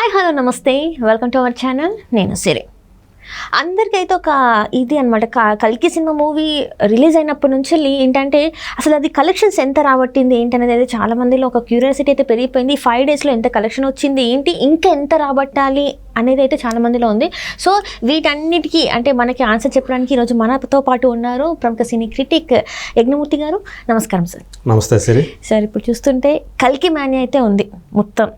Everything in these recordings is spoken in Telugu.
Hi hello namaste. Welcome to our channel నేను సిరి. అందరికైతే ఒక ఇది అనమాట కల్కి సినిమా మూవీ రిలీజ్ అయినప్పటి నుంచి ఏంటంటే అసలు అది కలెక్షన్స్ ఎంత రాబట్టింది ఏంటనేది అయితే చాలా మందిలో ఒక క్యూరియాసిటీ అయితే పెరిగిపోయింది. ఫైవ్ డేస్లో ఎంత కలెక్షన్ వచ్చింది ఏంటి ఇంకా ఎంత రాబట్టాలి అనేది అయితే చాలా మందిలో ఉంది. సో వీటన్నిటికీ అంటే మనకి ఆన్సర్ చెప్పడానికి ఈరోజు మనతో పాటు ఉన్నారు ప్రముఖ సినీ క్రిటిక్ యజ్ఞమూర్తి గారు. నమస్కారం సార్. నమస్తే సిరి. సార్ ఇప్పుడు చూస్తుంటే కల్కి మాన్య అయితే ఉంది మొత్తం.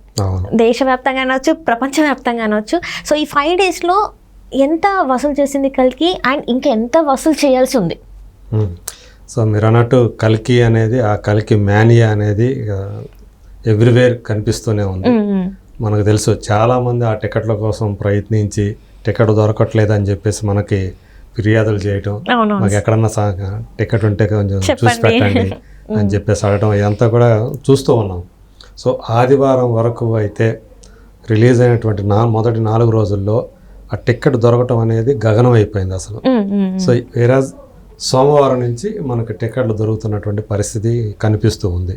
దేశవ్యాప్తంగా అనొచ్చు ప్రపంచవ్యాప్తంగా అనొచ్చు. సో ఈ ఫైవ్ డేస్లో ఎంత వసూలు చేసింది కల్కి? అండ్ ఇంకా ఎంత వసూలు చేయాల్సి ఉంది. సో మీరు అన్నట్టు కల్కి అనేది ఆ కల్కి మేనియా అనేది ఎవ్రీవేర్ కనిపిస్తూనే ఉంది. మనకు తెలుసు చాలామంది ఆ టికెట్ల కోసం ప్రయత్నించి టికెట్ దొరకట్లేదని చెప్పేసి మనకి ఫిర్యాదులు చేయటం మాకు ఎక్కడన్నా టికెట్ ఉంటే కొంచెం చూసి. పెట్టండి అని చెప్పేసి అడగడం ఇదంతా కూడా చూస్తూ ఉన్నాం. సో ఆదివారం వరకు అయితే రిలీజ్ అయినటువంటి నా మొదటి నాలుగు రోజుల్లో ఆ టికెట్ దొరకటం అనేది గగనం అయిపోయింది అసలు. సో వేరాజ్ సోమవారం నుంచి మనకు టికెట్లు దొరుకుతున్నటువంటి పరిస్థితి కనిపిస్తూ ఉంది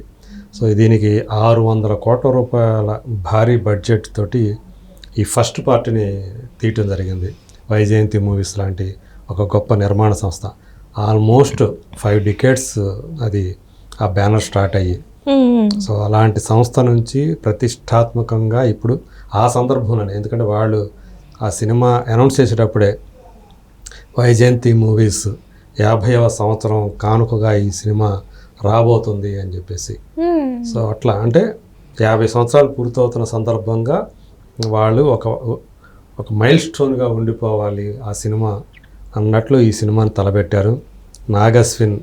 సో దీనికి ఆరు వందల కోట్ల రూపాయల భారీ బడ్జెట్ తోటి ఈ ఫస్ట్ పార్ట్ని తీయటం జరిగింది వైజయంతి మూవీస్ లాంటి ఒక గొప్ప నిర్మాణ సంస్థ ఆల్మోస్ట్ ఫైవ్ డికేట్స్ అది ఆ బ్యానర్ స్టార్ట్ అయ్యి. సో అలాంటి సంస్థ నుంచి ప్రతిష్టాత్మకంగా ఇప్పుడు ఆ సందర్భంలోనే ఎందుకంటే వాళ్ళు ఆ సినిమా అనౌన్స్ చేసేటప్పుడే వైజయంతి మూవీస్ యాభైవ సంవత్సరం కానుకగా ఈ సినిమా రాబోతుంది అని చెప్పేసి. సో అట్లా అంటే యాభై సంవత్సరాలు పూర్తవుతున్న సందర్భంగా వాళ్ళు ఒక ఒక మైల్ స్టోన్గా ఉండిపోవాలి ఆ సినిమా అన్నట్లు ఈ సినిమాని తలపెట్టారు నాగస్విన్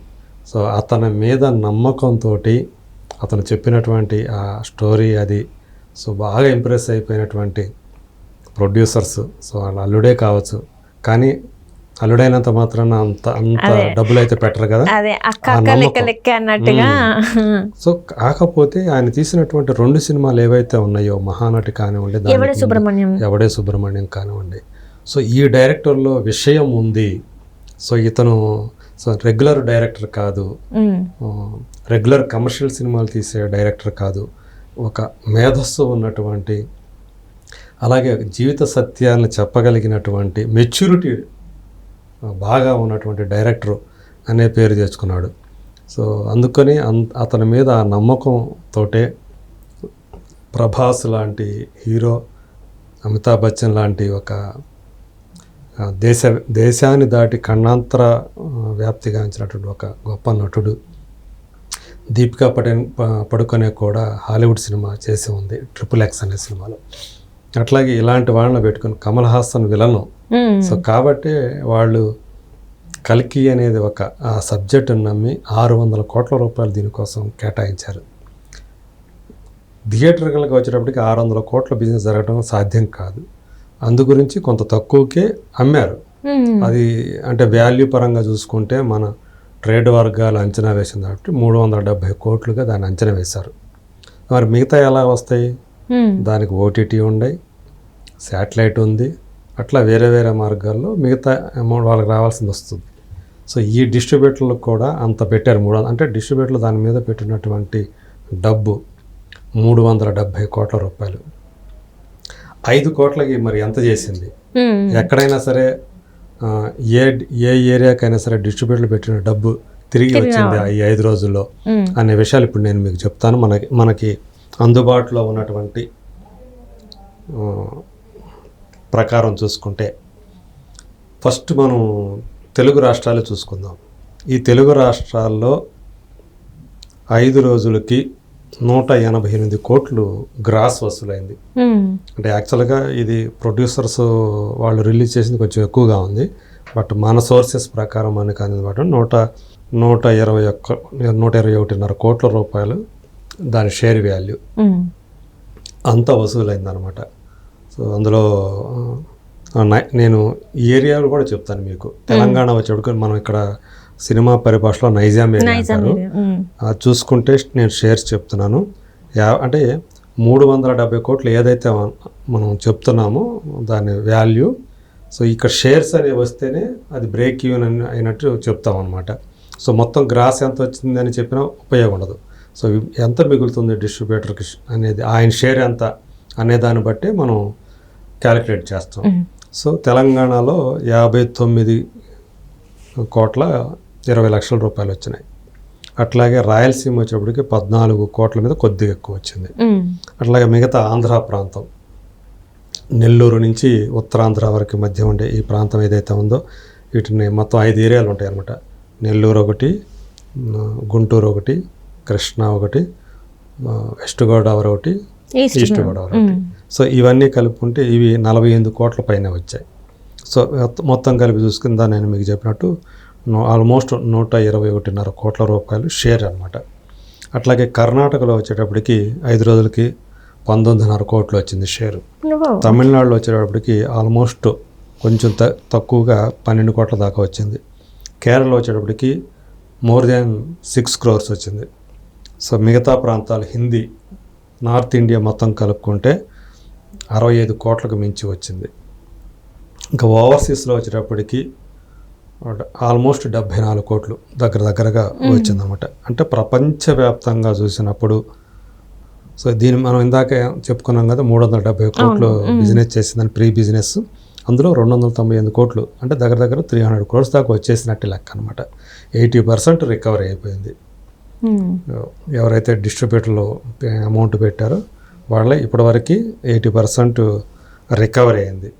సో అతని మీద నమ్మకంతో అతను చెప్పినటువంటి ఆ స్టోరీ అది సో బాగా ఇంప్రెస్ అయిపోయినటువంటి ప్రొడ్యూసర్స్. సో వాళ్ళ అల్లుడే కావచ్చు. కానీ అల్లుడైనంత మాత్రాన అంత అంత డబ్బులు అయితే పెట్టరు కదా. అన్నట్టుగా. సో కాకపోతే ఆయన తీసినటువంటి రెండు సినిమాలు ఏవైతే ఉన్నాయో మహానటి కానివ్వండి దానికి ఎవడే సుబ్రహ్మణ్యం? ఎవడే సుబ్రహ్మణ్యం కానివ్వండి. సో ఈ డైరెక్టర్లో విషయం ఉంది. సో ఇతను సో రెగ్యులర్ డైరెక్టర్ కాదు. రెగ్యులర్ కమర్షియల్ సినిమాలు తీసే డైరెక్టర్ కాదు. ఒక మేధస్సు ఉన్నటువంటి అలాగే జీవిత సత్యాలను చెప్పగలిగినటువంటి మెచ్యూరిటీ బాగా ఉన్నటువంటి డైరెక్టర్ అనే పేరు తెచ్చుకున్నాడు. సో అందుకని అన్ అతని మీద ఆ నమ్మకంతోటే ప్రభాస్ లాంటి హీరో అమితాబ్ బచ్చన్ లాంటి ఒక దేశ దేశాన్ని దాటి ఖండాంతర ఆ, వ్యాప్తిగాంచినటువంటి ఒక గొప్ప నటుడు. దీపికా పటేన్ పడుకొనే కూడా హాలీవుడ్ సినిమా చేసి ఉంది ట్రిపుల్ ఎక్స్ అనే సినిమాలో. అట్లాగే ఇలాంటి వాళ్ళని పెట్టుకుని కమల్ హాసన్ విలను. సో కాబట్టి వాళ్ళు కల్కి అనేది ఒక ఆ సబ్జెక్టును నమ్మి ఆరు వందల కోట్ల రూపాయలు దీనికోసం కేటాయించారు. థియేటర్లకు వచ్చేటప్పటికి ఆరు వందల కోట్ల బిజినెస్ జరగడం సాధ్యం కాదు. అందు గురించి కొంత తక్కువకే అమ్మారు. మ్మ్. అది అంటే వాల్యూ పరంగా చూసుకుంటే మన ట్రేడ్ వర్గాలు అంచనా వేసింది కాబట్టి మూడు వందల డెబ్భై కోట్లుగా దాన్ని అంచనా వేశారు. మరి మిగతా ఎలా వస్తాయి? మ్మ్. దానికి ఓటీటీ ఉన్నాయి శాటిలైట్ ఉంది అట్లా వేరే వేరే మార్గాల్లో మిగతా అమౌంట్ వాళ్ళకి రావాల్సింది వస్తుంది. సో ఈ డిస్ట్రిబ్యూటర్లకు కూడా అంత పెట్టారు మూడు అంటే డిస్ట్రిబ్యూటర్లు దాని మీద పెట్టినటువంటి డబ్బు మూడు వందల డెబ్భై కోట్ల రూపాయలు. ఐదు కోట్లకి మరి ఎంత చేసింది? మ్మ్. ఎక్కడైనా సరే ఏ ఏ ఏరియాకైనా సరే డిస్ట్రిబ్యూటర్లు పెట్టిన డబ్బు తిరిగి వచ్చింది ఈ ఐదు రోజుల్లో. అనే విషయాలు ఇప్పుడు నేను మీకు చెప్తాను. మనకి మనకి అందుబాటులో ఉన్నటువంటి ప్రకారం చూసుకుంటే ఫస్ట్ మనం తెలుగు రాష్ట్రాలు చూసుకుందాం. ఈ తెలుగు రాష్ట్రాల్లో ఐదు రోజులకి నూట ఎనభై ఎనిమిది కోట్లు గ్రాస్ వసూలైంది. అంటే యాక్చువల్గా ఇది ప్రొడ్యూసర్స్ వాళ్ళు రిలీజ్ చేసింది కొంచెం ఎక్కువగా ఉంది. బట్ మన సోర్సెస్ ప్రకారం మనకు అనమాట నూట నూట ఇరవై ఒక్క నూట ఇరవై ఒకటిన్నర కోట్ల రూపాయలు దాని షేర్ వాల్యూ. అంత వసూలైంది అనమాట సో అందులో నేను ఏరియాలు కూడా చెప్తాను మీకు. తెలంగాణ వచ్చేటప్పుడు మనం ఇక్కడ సినిమా పరిభాషలో నైజాం ఏరియా నైజాం అంటారు ఏరియా. మ్మ్. అది చూసుకుంటే నేను షేర్స్ చెప్తున్నాను అంటే మూడు వందల డెబ్బై కోట్లు ఏదైతే మన- చెప్తున్నామో దాని వాల్యూ సో ఇక్కడ షేర్స్ అనేవి వస్తేనే అది బ్రేక్ ఈవెన్ అని అయినట్టు చెప్తాం అనమాట సో మొత్తం గ్రాస్ ఎంత వచ్చింది అని చెప్పినా ఉపయోగం ఉండదు సో ఎంత మిగులుతుంది డిస్ట్రిబ్యూటర్కి అనేది ఆయన షేర్ ఎంత అనే దాన్ని బట్టి మనం క్యాలిక్యులేట్ చేస్తాం. సో తెలంగాణలో యాభై తొమ్మిది కోట్ల ఇరవై లక్షల రూపాయలు వచ్చినాయి. అట్లాగే రాయలసీమ వచ్చేప్పటికి పద్నాలుగు కోట్ల మీద కొద్దిగా ఎక్కువ వచ్చింది. అట్లాగే మిగతా ఆంధ్ర ప్రాంతం నెల్లూరు నుంచి ఉత్తరాంధ్ర వరకు మధ్య ఉండే ఈ ప్రాంతం ఏదైతే ఉందో వీటిని మొత్తం ఐదు ఏరియాలు ఉంటాయి అన్నమాట నెల్లూరు ఒకటి గుంటూరు ఒకటి కృష్ణా ఒకటి వెస్ట్ గోదావరి ఒకటి ఈస్ట్ ఈస్ట్ గోదావరి ఒకటి. సో ఇవన్నీ కలుపుకుంటే ఇవి నలభై ఎనిమిది కోట్ల పైన వచ్చాయి. సో మొత్తం- కలిపి చూసుకుందా నేను మీకు చెప్పినట్టు ఆల్మోస్ట్ నూట ఇరవై ఒకటిన్నర కోట్ల రూపాయలు షేర్ అన్నమాట. అట్లాగే కర్ణాటకలో వచ్చేటప్పటికి ఐదు రోజులకి పంతొమ్మిదిన్నర కోట్లు వచ్చింది షేరు. తమిళనాడులో వచ్చేటప్పటికి ఆల్మోస్ట్ కొంచెం త తక్కువగా పన్నెండు కోట్ల దాకా వచ్చింది. కేరళ వచ్చేటప్పటికి మోర్ దాన్ సిక్స్ క్రోర్స్ వచ్చింది. సో మిగతా ప్రాంతాలు హిందీ నార్త్ ఇండియా మొత్తం కలుపుకుంటే అరవై ఐదు కోట్లకు మించి వచ్చింది. ఇంకా ఓవర్సీస్లో వచ్చేటప్పటికి ఆల్మోస్ట్ డెబ్భై నాలుగు కోట్లు దగ్గర దగ్గరగా వచ్చిందన్నమాట. అంటే ప్రపంచవ్యాప్తంగా చూసినప్పుడు సో దీన్ని మనం ఇందాక చెప్పుకున్నాం కదా మూడు వందల డెబ్బై కోట్లు బిజినెస్ చేసిందని ప్రీ బిజినెస్. అందులో రెండు వందల తొంభై ఎనిమిది కోట్లు అంటే దగ్గర దగ్గర త్రీ హండ్రెడ్ క్రోర్స్ దాకా వచ్చేసినట్టు లెక్క అనమాట ఎయిటీ పర్సెంట్ రికవరీ అయిపోయింది. ఎవరైతే డిస్ట్రిబ్యూటర్లో అమౌంట్ పెట్టారో వాళ్ళే ఇప్పటివరకు ఎయిటీ పర్సెంట్ రికవరీ అయింది.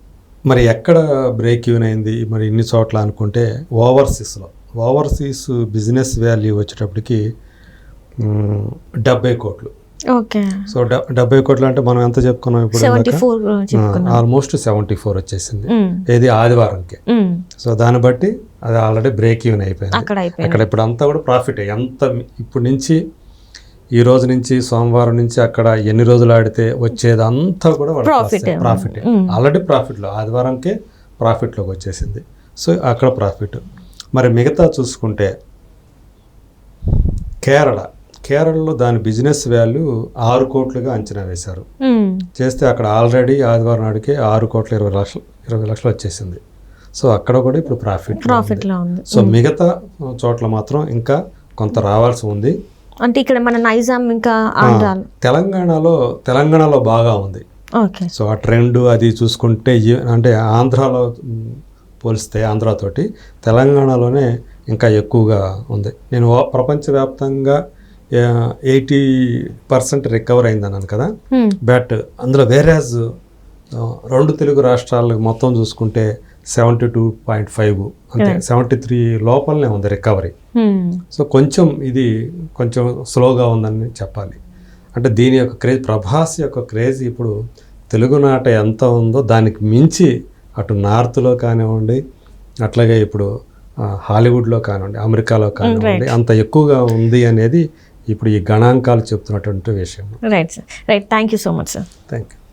మరి ఎక్కడ బ్రేక్ ఈవెన్ అయింది? మరి ఇన్ని చోట్ల అనుకుంటే ఓవర్సీస్లో ఓవర్సీస్ బిజినెస్ వాల్యూ వచ్చేటప్పటికి డెబ్బై కోట్లు. ఓకే. సో డెబ్బై కోట్లు అంటే మనం ఎంత చెప్పుకున్నాం ఇప్పుడు ఆల్మోస్ట్ సెవెంటీ ఫోర్ వచ్చేసింది. ఏది ఆదివారంకి. సో దాన్ని బట్టి అది ఆల్రెడీ బ్రేక్ ఈవెన్ అయిపోయింది. అక్కడ అయిపోయింది. అక్కడ ఇప్పుడు అంతా కూడా ప్రాఫిట్ ఎంత ఇప్పుడు నుంచి ఈ రోజు నుంచి సోమవారం నుంచి అక్కడ ఎన్ని రోజులు ఆడితే వచ్చేది అంతా కూడా. Profit Mm. ఆల్రెడీ ప్రాఫిట్లో ఆదివారంకే ప్రాఫిట్లోకి వచ్చేసింది. సో అక్కడ ప్రాఫిట్ మరి మిగతా చూసుకుంటే కేరళ. కేరళలో దాని బిజినెస్ వాల్యూ ఆరు కోట్లుగా అంచనా వేశారు. చేస్తే అక్కడ ఆల్రెడీ ఆదివారం నాటికే ఆరు కోట్ల ఇరవై లక్షలు ఇరవై లక్షలు వచ్చేసింది. సో అక్కడ కూడా ఇప్పుడు ప్రాఫిట్ ప్రాఫిట్లో ఉంది. సో మిగతా చోట్ల మాత్రం ఇంకా కొంత రావాల్సి ఉంది. అంటే ఇక్కడ మన నైజాం ఇంకా ఆంధ్రాలు. తెలంగాణలో తెలంగాణలో బాగా ఉంది. ఓకే. సో ఆ ట్రెండ్ అది చూసుకుంటే అంటే ఆంధ్రాలో పోలిస్తే ఆంధ్రాతోటి తెలంగాణలోనే ఇంకా ఎక్కువగా ఉంది. నేను ప్రపంచవ్యాప్తంగా ఎయిటీ పర్సెంట్ రికవర్ అయింది అన్నాను కదా. బట్ అందులో వేరేజ్ రెండు తెలుగు రాష్ట్రాలు మొత్తం చూసుకుంటే సెవెంటీ టూ పాయింట్ ఫైవ్ అంటే సెవెంటీ త్రీ లోపలనే ఉంది రికవరీ. మ్మ్. సో కొంచెం ఇది కొంచెం స్లోగా ఉందని చెప్పాలి. అంటే దీని యొక్క క్రేజ్ ప్రభాస్ యొక్క క్రేజ్ ఇప్పుడు తెలుగునాట ఎంత ఉందో దానికి మించి అటు నార్త్లో కానివ్వండి అట్లాగే ఇప్పుడు హాలీవుడ్లో కానివ్వండి అమెరికాలో కానివ్వండి అంత ఎక్కువగా ఉంది అనేది ఇప్పుడు ఈ గణాంకాలు చెప్తున్నటువంటి విషయం. Right sir right thank you so much sir thank you